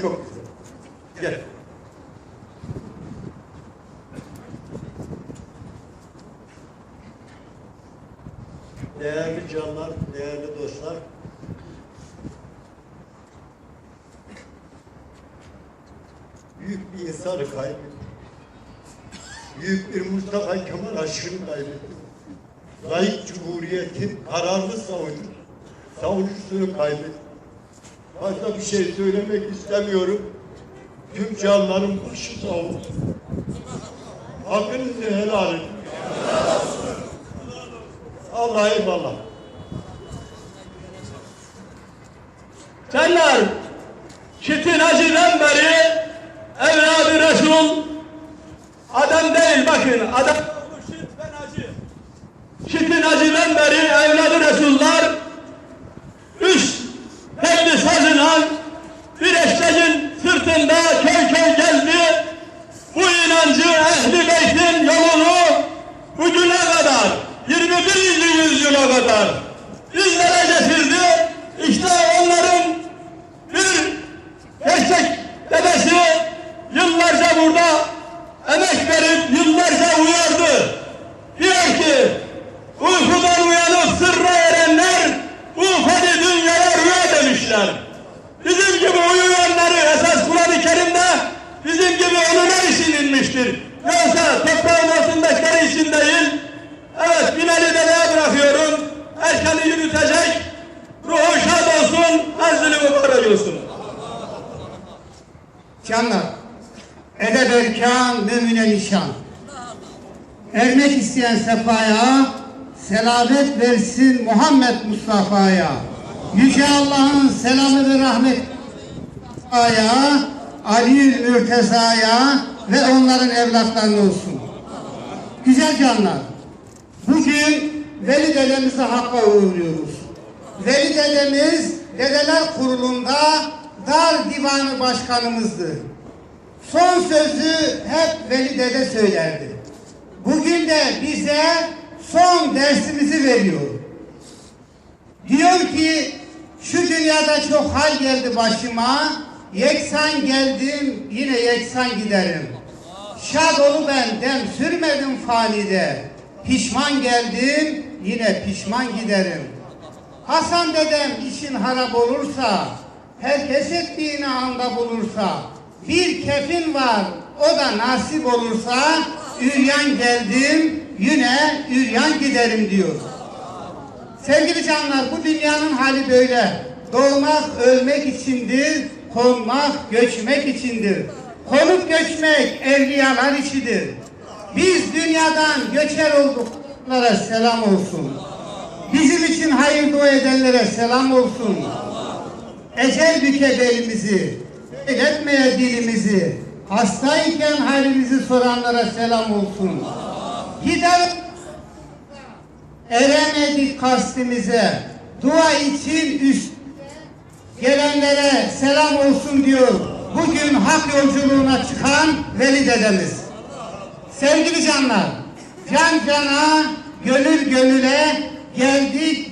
çok güzel. Gel. Değerli canlar, değerli dostlar. Büyük bir insanı kaybettik. Büyük bir Mustafa Kemal aşkını kaybettik. Layık Cumhuriyet'in kararlı savunucu, savunucusunu kaybettik. Fazla bir şey söylemek istemiyorum. Tüm canların başı sağ olsun. Hakkınızı helal edin. Allah eyvallah. Canlar, Çetin Hacı'dan beri evladı Resul adam değil bakın adam. Çetin Hacı'dan beri evladı Resullar üç telli sazıyla bir eşeğin sırtında köy köy geldi. Bu inancı ehli beytin yolunu bugüne kadar 21. yüzyıla kadar bizlere getirdi. İşte onların bir gerçek dedesi yıllarca burada emek verip yıllarca uyardı. Diyor ki uykudan uyanıp sırra erenler bu fani dünyaya rüya demişler. Bizim gibi uyuyanları esas Kur'an-ı Kerim'de bizim gibi ölüler için inmiştir. Yoksa toprağın altındakileri için değil. Evet Binali Dede'ye bırakıyorum. Erkan'ı yürütecek. Ruhu şad olsun, enzili mübarek olsun. Canlar, edeb erkan, mümine nişan. Ermek isteyen sefaya, selamet versin Muhammed Mustafa'ya. Yüce Allah'ın selamı ve rahmet Mustafa'ya, Ali Mürteza'ya ve onların evlatlarına olsun. Güzel canlar, bugün Veli dedemizi hakka uğurluyoruz. Veli dedemiz Dedeler Kurulu'nda dar divanı başkanımızdı. Son sözü hep Veli Dede söylerdi. Bugün de bize son dersimizi veriyor. Diyor ki şu dünyada çok hal geldi başıma. Yeksan geldim yine yeksan giderim. Şad olu ben dem sürmedim fanide. Pişman geldim yine pişman giderim. Hasan dedem işin harap olursa, herkes ettiğini anda bulursa, bir kefin var o da nasip olursa, üryan geldim yine üryan giderim diyor. Sevgili canlar bu dünyanın hali böyle. Doğmak ölmek içindir, konmak göçmek içindir. Konup göçmek evliyalar işidir. Biz dünyadan göçer olduklara selam olsun. Bizim için hayır dua edenlere selam olsun. Ecel büke belimizi, etmeye dilimizi, hastayken halimizi soranlara selam olsun. Gider eremedik kastimize, dua için üst gelenlere selam olsun diyor. Bugün hak yolculuğuna çıkan Veli dedemiz. Sevgili canlar, can cana, gönül gönüle, geldik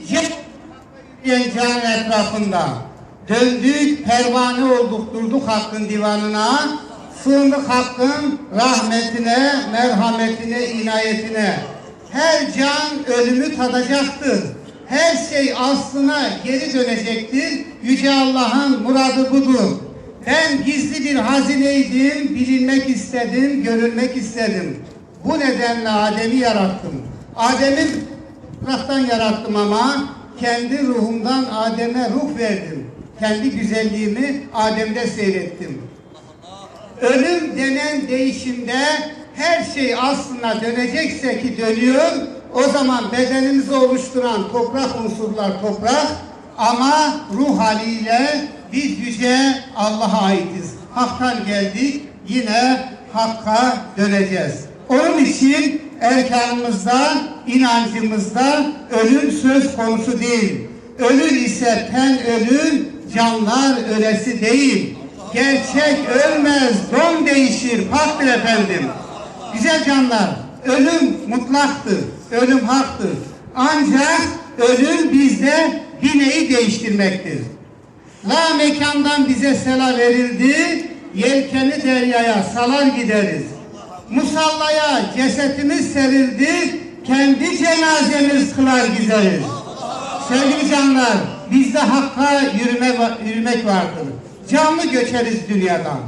canın etrafında. Döndük, pervane olduk, durduk Hakk'ın divanına. Sığındık Hakk'ın rahmetine, merhametine, inayetine. Her can ölümü tadacaktır. Her şey aslına geri dönecektir. Yüce Allah'ın muradı budur. Ben gizli bir hazineydim, bilinmek istedim, görülmek istedim. Bu nedenle Adem'i yarattım. Adem'i topraktan yarattım ama kendi ruhumdan Adem'e ruh verdim. Kendi güzelliğimi Adem'de seyrettim. Ölüm denen değişimde her şey aslına dönecekse ki dönüyor, o zaman bedenimizi oluşturan toprak unsurlar toprak ama ruh haliyle biz yüce Allah'a aitiz. Hak'tan geldik, yine Hakk'a döneceğiz. Onun için erkanımızda, inancımızda ölüm söz konusu değil. Ölür ise ten ölür, canlar ölesi değil. Gerçek ölmez, don değişir, haktır efendim. Güzel canlar, ölüm mutlaktır, ölüm haktır. Ancak ölüm bizde bineği değiştirmektir. La mekandan bize sela verildi, yelkeni deryaya salar gideriz. Musallaya cesetimiz serildi, kendi cenazemiz kılar gideriz. Sevgili canlar, bizde hakka yürüme, yürümek vardır. Canlı göçeriz dünyadan.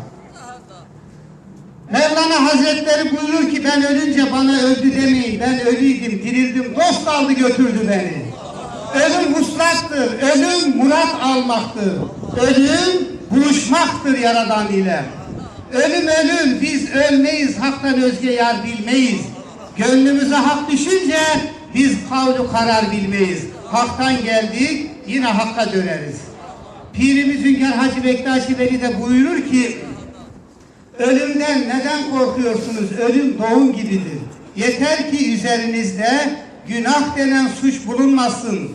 Mevlana Hazretleri buyurur ki ben ölünce bana öldü demeyin. Ben ölüydüm, dirildim, dost aldı götürdü beni. Ölüm huslattır, ölüm murat almaktır. Ölüm buluşmaktır Yaradan ile. Ölüm ölüm, biz ölmeyiz, haktan özge yar bilmeyiz. Gönlümüze hak düşünce biz kavlu karar bilmeyiz. Haktan geldik, yine hakka döneriz. Pirimiz Hünkar Hacı Bektaşi Veli de buyurur ki, Ölümden neden korkuyorsunuz? Ölüm doğum gibidir. Yeter ki üzerinizde günah denen suç bulunmasın.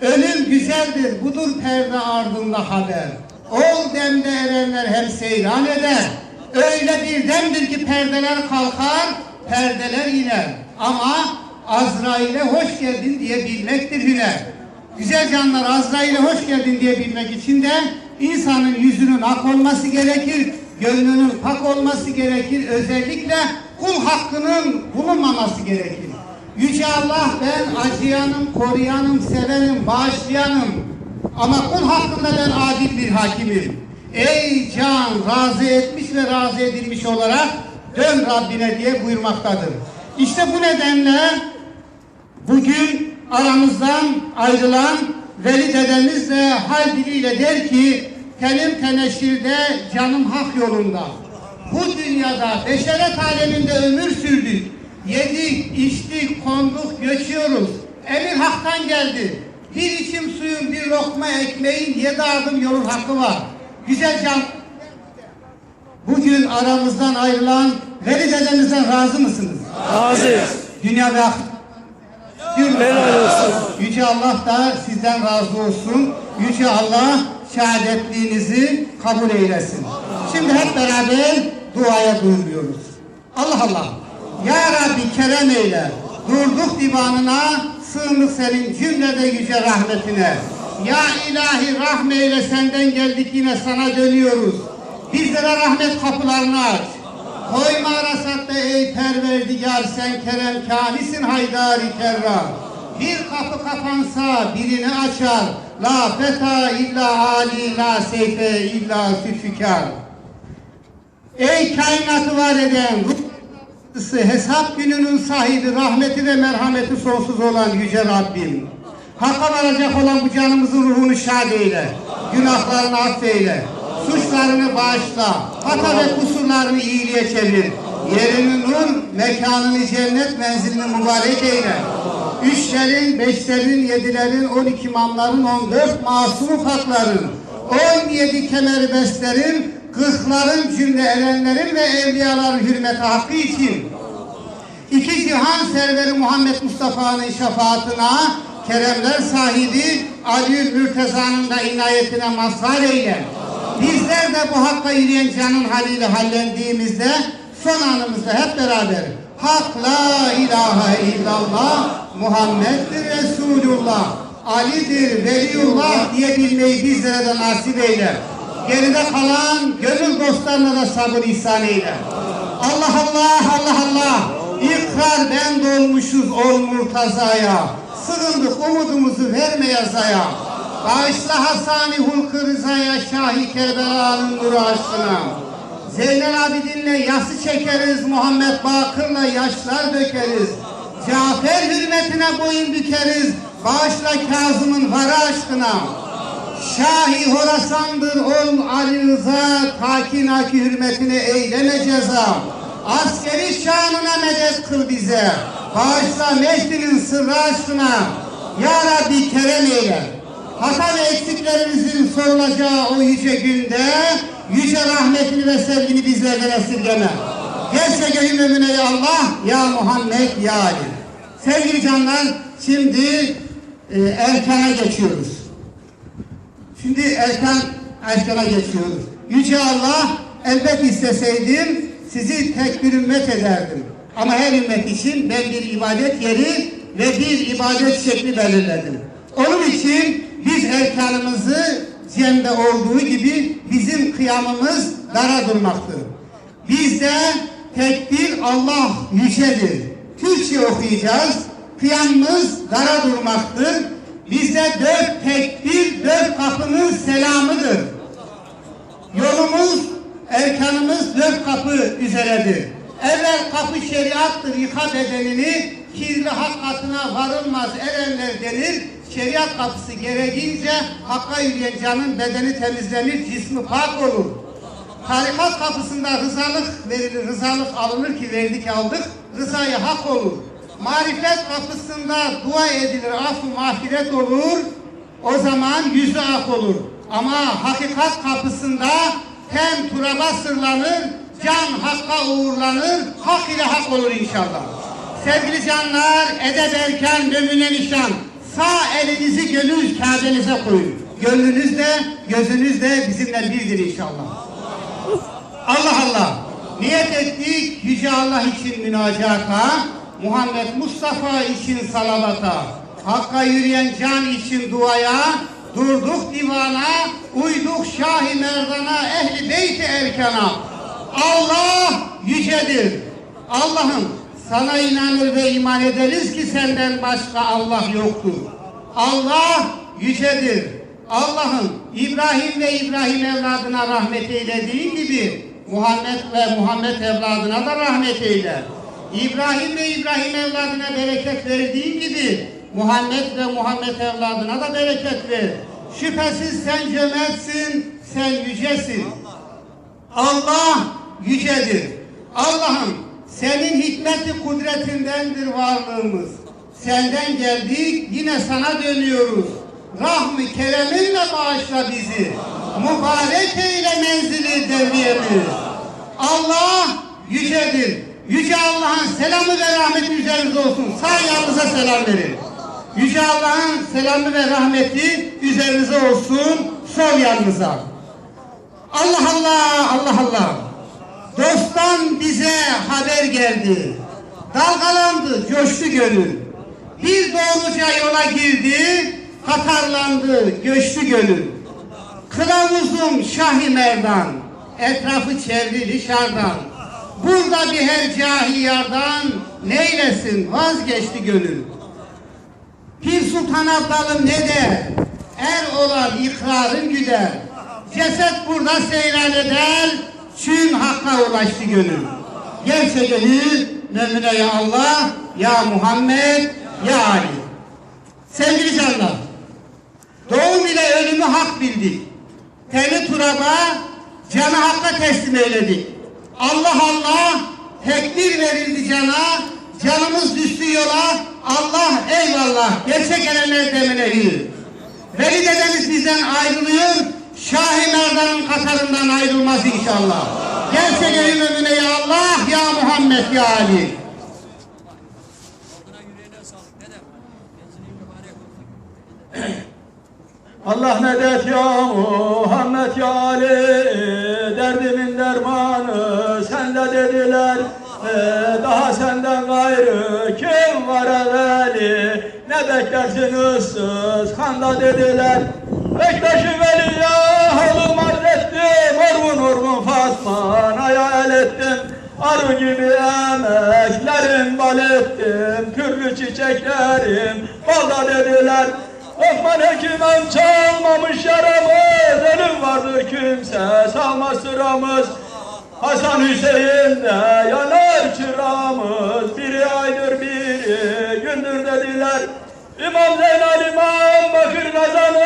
Ölüm güzeldir, budur perde ardında haber. Ol demde erenler hem seyran eder. Öyle bir demdir ki perdeler kalkar, perdeler iner. Ama Azrail'e hoş geldin diye bilmektir hüner. Güzel canlar Azrail'e hoş geldin diye bilmek için de insanın yüzünün ak olması gerekir, gönlünün pak olması gerekir. Özellikle kul hakkının bulunmaması gerekir. Yüce Allah ben acıyanım, koruyanım, sevenim, bağışlayanım. Ama kul hakkında ben adil bir hakimim. Ey can razı etmiş ve razı edilmiş olarak dön Rabbine diye buyurmaktadır. İşte bu nedenle Bugün aramızdan ayrılan Veli dedemiz de hal diliyle der ki telim teneşirde canım hak yolunda. Bu dünyada beşeret aleminde ömür sürdük. Yedik, içtik, konduk, göçüyoruz. Emir haktan geldi. Bir içim suyun, bir lokma ekmeğin yedi adım yolun hakkı var. Güzel can. Bugün aramızdan ayrılan Veli dedemizden razı mısınız? Aziz. Dünya ve ahiret Helal olsun. Yüce Allah da sizden razı olsun. Yüce Allah şehadetliğinizi kabul eylesin. Şimdi hep beraber duaya duyuruyoruz. Allah Allah. Ya Rabbi kerem eyle. Durduk divanına, sığındık senin cümlede yüce rahmetine. Ya ilahi rahmeyle senden geldik yine sana dönüyoruz. Bizlere rahmet kapılarını aç. Koyma arasatta ey perverdigar sen kerem kânisin haydari kerram. Bir kapı kapansa birini açar. La feta illa ali la seyfe illa zülfikar. Ey kainatı var eden ruhlısı hesap gününün sahibi rahmeti ve merhameti sonsuz olan yüce Rabbim. Hakka varacak olan bu canımızın ruhunu şad eyle. Günahlarını affeyle. Suçlarını bağışla. Hata ve kusurlarını iyiliğe çevir. Yerini nur, mekanını cennet, menzilini mübarek eyle. Üçlerin, beşlerin, yedilerin, on iki imamların, on dört masum ufakların, on yedi kemerbestlerin, kırkların cümle erenlerin ve evliyaların hürmeti hakkı için İki cihan serveri Muhammed Mustafa'nın şefaatine, keremler sahibi Ali Mürteza'nın da inayetine mazhar eyle. Bizler de bu hakka yürüyen canın haliyle hallendiğimizde son anımızda hep beraber Hak la ilahe illallah Muhammed'dir Resulullah Ali'dir Veliullah diyebilmeyi bizlere de nasip eyle. Geride kalan gönül dostlarına da sabır ihsan eyle. Allah Allah Allah Allah İkrar ben dolmuşuz ol murtazaya Sığındık umudumuzu verme yazaya Bağışla Hasani Hulkı Rıza'ya Şahi Kerbela'nın nuru aşkına Zeynel Abidin'le yası çekeriz Muhammed Bakır'la yaşlar dökeriz. Cafer hürmetine boyun bükeriz Bağışla Kazım'ın vara aşkına. Şahi Horasan'dır ol Ali Rıza Takin haki hürmetine eyleme ceza. Askeri şanına medet kıl bize Bağışla Mehdi'nin sırrı aşkına. Ya Rabbi kerem eyle Hata ve eksiklerimizin sorulacağı o yüce günde Yüce rahmetini ve sevgini bizlerden esirgeme Gelse gönül ömüne ya Allah Ya Muhammed ya Ali Sevgili canlar şimdi e, Erkan'a geçiyoruz Şimdi Erkan Erkan'a geçiyoruz. Yüce Allah elbet isteseydim sizi tek bir ümmet ederdim. Ama her ümmet için ben bir ibadet yeri ve bir ibadet şekli belirledim. Onun için biz erkanımızı Cem'de olduğu gibi bizim kıyamımız dara durmaktır. Bizde tekbir Allah yücedir. Türkçe okuyacağız. Kıyamımız dara durmaktır. Bizde dört tekbir, dört kapının selamıdır. Yolumuz, erkanımız dört kapı üzeredir. Evvel kapı şeriattır, yıka bedenini, kirli hak varılmaz erenler denir. Şeriat kapısı gereğince hakka yürüyen canın bedeni temizlenir, cismi pak olur. Tarikat kapısında rızalık verilir, rızalık alınır ki verdik aldık, rızayı hak olur. Marifet kapısında dua edilir, af mağfiret olur, o zaman yüzü ak olur. Ama hakikat kapısında hem turaba sırlanır, can hakka uğurlanır, hak ile hak olur inşallah. Sevgili canlar, edep erken dömüne nişan, sağ elinizi gönül kâbenize koyun. Gönlünüz de, gözünüz de bizimle birdir inşallah. Allah Allah. Niyet ettik Yüce Allah için münacata, Muhammed Mustafa için salavata, Hakka yürüyen can için duaya, durduk divana, uyduk Şah-ı Merdan'a, ehli beyt erkana. Allah yücedir. Allah'ım sana inanır ve iman ederiz ki senden başka Allah yoktur. Allah yücedir. Allah'ım İbrahim ve İbrahim evladına rahmet eylediği gibi Muhammed ve Muhammed evladına da rahmet eyle. İbrahim ve İbrahim evladına bereket verdiği gibi Muhammed ve Muhammed evladına da bereket ver. Şüphesiz sen cömertsin, sen yücesin. Allah yücedir. Allah'ım senin hikmeti kudretindendir varlığımız. Senden geldik yine sana dönüyoruz. Rahmı kereminle bağışla bizi. Mübarek eyle menzili devriyemiz. Allah yücedir. Yüce Allah'ın selamı ve rahmeti üzerinize olsun. Sağ yanınıza selam verin. Yüce Allah'ın selamı ve rahmeti üzerinize olsun. Sol yanınıza. Allah Allah, Allah Allah. Dosttan bize haber geldi. Dalgalandı, coştu gönül. Bir doğruca yola girdi, katarlandı, göçtü gönül. Kılavuzum Şahi Merdan, etrafı çevrili şardan. Burada bir her cahil yardan, neylesin vazgeçti gönül. Pir Sultan Abdalım ne der? Er olan ikrarın güder. Ceset burada seyran eder. Çün hakka ulaştı gönül. Gelse gönül memnune ya Allah, ya Muhammed, ya Ali. Sevgili canlar, doğum ile ölümü hak bildik. Teni turaba, canı hakka teslim eyledik. Allah Allah, tekbir verildi cana, canımız düştü yola, Allah eyvallah, gerçek erenler demine yürü. Veli dedemiz bizden ayrılıyor, Şahi Merdan'ın katarından ayrılmaz inşallah. Gelse gelin önüne ya Allah, ya Muhammed, ya Ali. Allah medet ya Muhammed ya Ali Derdimin dermanı sende dediler imamı Daha senden gayrı kim var evveli Ne beklersin ıssız Handa dediler Bektaşı Veli'ye halım arz ettim Orgun orgun Fatma'ya el ettim. Arı gibi emeklerin bal ettim. Türlü çiçeklerim balda dediler. Osman Hekimem çalmamış yaramız. Ölüm vardır kimse salmaz sıramız. Hasan Hüseyin'de yanar çıramız. Biri aydır biri gündür dediler İmam Zeynel İmam Bakır Kazanı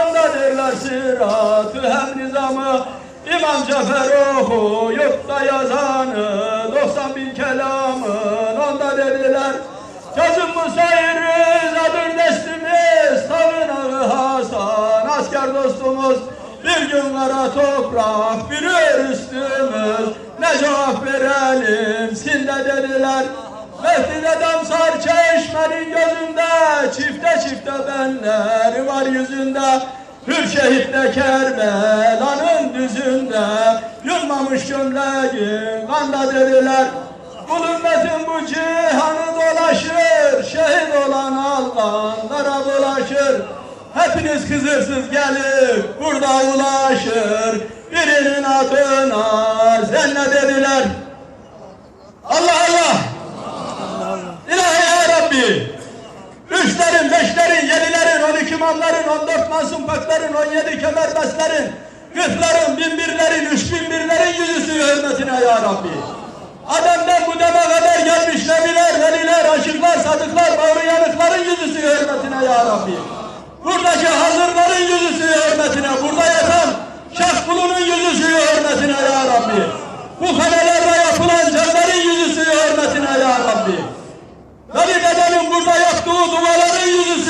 Anda derler sıratı hem nizamı. İmam Cafer oku yurtta yazanı 90 bin kelamın onda dediler. Kazım Musayir'iz adır destimiz Tavın ağı Hasan asker dostumuz. Bir gün kara toprak bürür üstümüz. Ne cevap verelim sinde dediler Mehdi dedem sar çeşmenin gözünde Çifte çifte benler var yüzünde. Hür şehitte Kerbela'nın düzünde. Yılmamış gömleğin kanda dediler. Kul ümmetin bu cihanı dolaşır. Şehit olan Allah'lara bulaşır. Hepiniz kızırsız gelip burada ulaşır. Birinin adına zenne dediler. Allah Allah İlahi ya Rabbi Beşlerin, yedilerin, on iki imamların, on dört masum pakların, on yedi kemerbestlerin, kırkların, bin birlerin, üç bin birlerin yüzüsü hürmetine ya Rabbi. Adem'den bu deme kadar gelmiş nebiler, veliler, aşıklar, sadıklar, bağrı yanıkların yüzüsü hürmetine ya Rabbi. Buradaki hazırların yüzüsü hürmetine, burada yatan şah yüzüsü hürmetine ya Rabbi. Bu kalelerde yapılan canların yüzüsü hürmetine ya Rabbi. Veli dedenin burada yaptığı duaların yüzüsü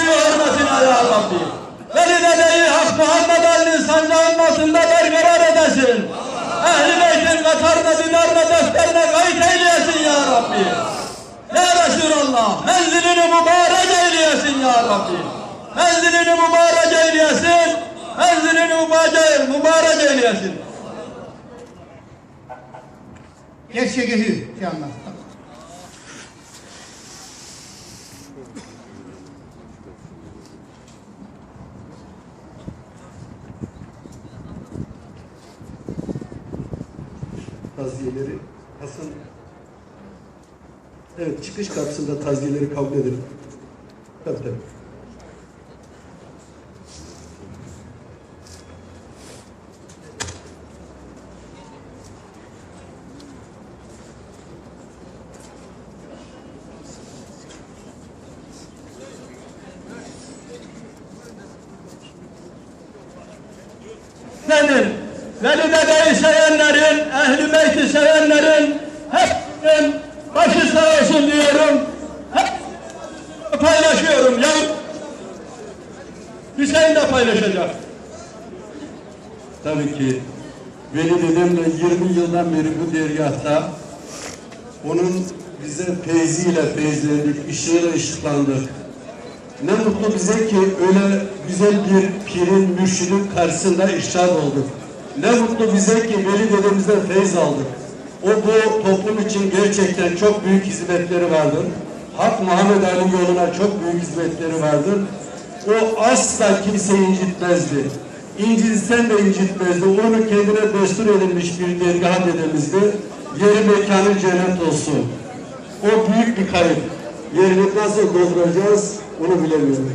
Rabbi. Ya Resulallah, menzilini mübarek eyleyesin ya Rabbi. Menzilini mübarek eyleyesin, menzilini mübarek, mübarek eyleyesin. Gerçeği şey anlat. Taziyeleri Hasan Evet çıkış kapısında taziyeleri kabul edelim. Tabii tabii. senin, Veli Dede'yi sevenlerin, Ehl-i Beyt'i sevenlerin hepsinin başı sağ olsun diyorum. Hep paylaşıyorum. Ya Hüseyin de paylaşacak. Tabii ki Veli dedemle 20 yıldan beri bu dergahta onun bize feyziyle feyzlendik, ışığıyla ışıklandık. Ne mutlu bize ki öyle güzel bir pirin, mürşidin karşısında işrat olduk. Ne mutlu bize ki Veli dedemizden feyz aldık. O bu toplum için gerçekten çok büyük hizmetleri vardır. Hak Muhammed Ali yoluna çok büyük hizmetleri vardır. O asla kimseyi incitmezdi. İncitsen de incitmezdi. Onu kendine destur edilmiş bir dergah dedemizdi. Yeri mekanı cennet olsun. O büyük bir kayıp. Yerini nasıl dolduracağız onu bilemiyorum.